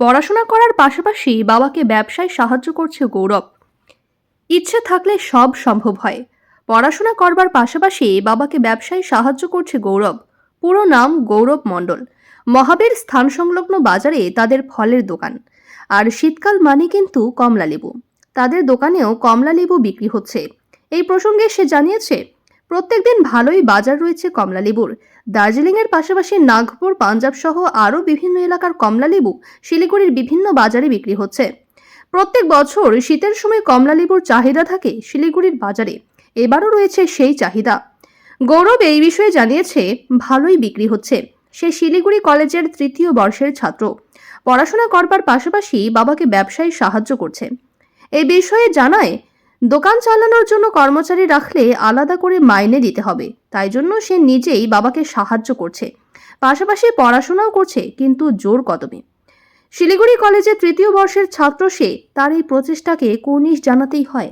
পড়াশোনা করার পাশাপাশি বাবাকে ব্যবসায় সাহায্য করছে গৌরব। ইচ্ছে থাকলে সব সম্ভব হয়। পড়াশোনা করবার পাশাপাশি বাবাকে ব্যবসায় সাহায্য করছে গৌরব। পুরো নাম গৌরব মণ্ডল। মহাবীর স্থান সংলগ্ন বাজারে তাদের ফলের দোকান। আর শীতকাল মানে কিন্তু কমলা লেবু তাদের দোকানেও কমলা লেবু বিক্রি হচ্ছে। এই প্রসঙ্গে সে জানিয়েছে প্রত্যেকদিন ভালোই বাজার রয়েছে কমলা লেবুর দার্জিলিংয়ের পাশাপাশি নাগপুর পাঞ্জাব সহ আরও বিভিন্ন এলাকার কমলা লেবু শিলিগুড়ির বিভিন্ন বাজারে বিক্রি হচ্ছে। প্রত্যেক বছর শীতের সময় কমলা লেবুর চাহিদা থাকে শিলিগুড়ির বাজারে। এবারও রয়েছে সেই চাহিদা। গৌরব এই বিষয়ে জানিয়েছে, ভালোই বিক্রি হচ্ছে। সে শিলিগুড়ি কলেজের তৃতীয় বর্ষের ছাত্র। পড়াশোনা করবার পাশাপাশি বাবাকে ব্যবসায় সাহায্য করছে। এই বিষয়ে জানায় দোকান চালানোর জন্য কর্মচারী রাখলে আলাদা করে মাইনে দিতে হবে। তাই জন্য সে নিজেই বাবাকে সাহায্য করছে। পাশাপাশি পড়াশোনাও করছে, কিন্তু জোর কদমে। শিলিগুড়ি কলেজে তৃতীয় বর্ষের ছাত্র সে, তার এই প্রচেষ্টাকে কর্নিশ জানাতেই হয়।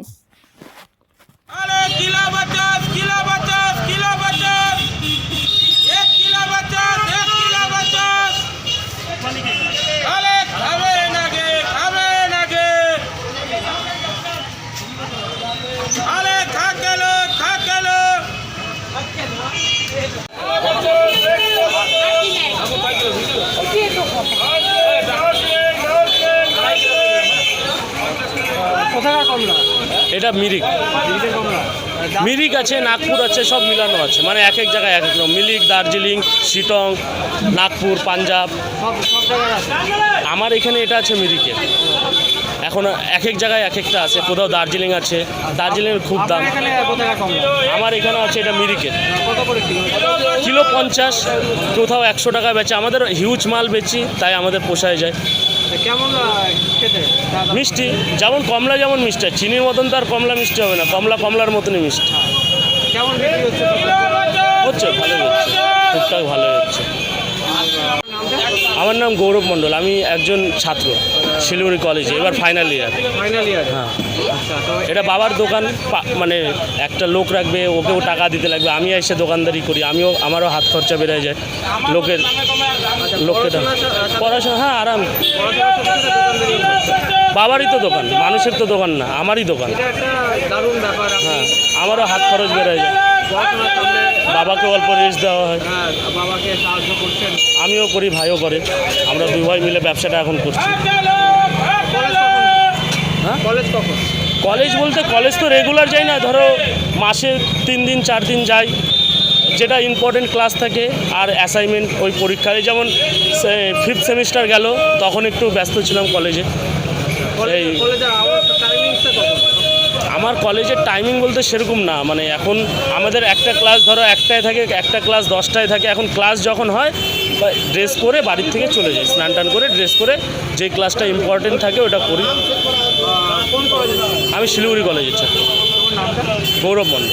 এটা মিরিক। মিরিক আছে, নাগপুর আছে, সব মিলানো আছে। মানে এক এক জায়গায় এক এক মিরিক দার্জিলিং, শিটং, নাগপুর, পাঞ্জাব। আমার এখানে এটা আছে মিরিকে এখন এক এক জায়গায় এক একটা আছে। কোথাও দার্জিলিং আছে। দার্জিলিংয়ের খুব দাম। আমার এখানে আছে, এটা মিরিকের। কিলো পঞ্চাশ, কোথাও একশো টাকা বেচে। আমাদের হিউজ মাল বেচি, তাই আমাদের পোষায় যায়। কেমন খেতে? মিষ্টি যেমন কমলা যেমন মিষ্টি চিনির মতন তো আর কমলা মিষ্টি হবে না কমলা কমলার মতনই মিষ্টি। হচ্ছে? ভালো ভালোই হচ্ছে টুকটাক ভালোই হচ্ছে। আমার নাম গৌরব মণ্ডল আমি একজন ছাত্র শিলিগুড়ি কলেজে এবার ফাইনাল ইয়ার ফাইনাল ইয়ার হ্যাঁ। আচ্ছা এটা বাবার দোকান মানে একটা লোক রাখবে ওকেও টাকা দিতে লাগবে আমি এসে দোকানদারি করি আমিও আমারও হাত খরচা বেড়ে যায় লোকের লোককে। পড়াশোনা হ্যাঁ আরাম। বাবারই তো দোকান মানুষের তো দোকান না আমারই দোকান। হ্যাঁ আমারও হাত খরচ বেড়ে যায়। বাবাকে অল্প রেস্ট দেওয়া হয়। হ্যাঁ বাবাকে সাহায্য করছেন। আমিও করি ভাইও করে। আমরা দুই ভাই মিলে ব্যবসাটা এখন করছি। কলেজ কখন? কলেজ বলতে কলেজ তো রেগুলার যাই না ধরো মাসে তিন দিন চার দিন যাই। যেটা ইম্পর্টেন্ট ক্লাস থাকে আর অ্যাসাইনমেন্ট ওই পরীক্ষায়। যেমন ফিফথ সেমিস্টার গেল তখন একটু ব্যস্ত ছিলাম কলেজে। কলেজ এই- কলেজের আওয়াজ টাইমিংসটা কখন আমার কলেজের টাইমিং বলতে সেরকম না। মানে এখন আমাদের একটা ক্লাস ধরো একটায় থাকে, একটা ক্লাস দশটায় থাকে। এখন ক্লাস যখন হয় ড্রেস করে বাড়ির থেকে চলে যাই, স্নান টান করে ড্রেস করে যে ক্লাসটা ইম্পর্টেন্ট থাকে ওটা করি। আমি শিলিগুড়ি কলেজের ছাত্র। গৌরব মন্ডল।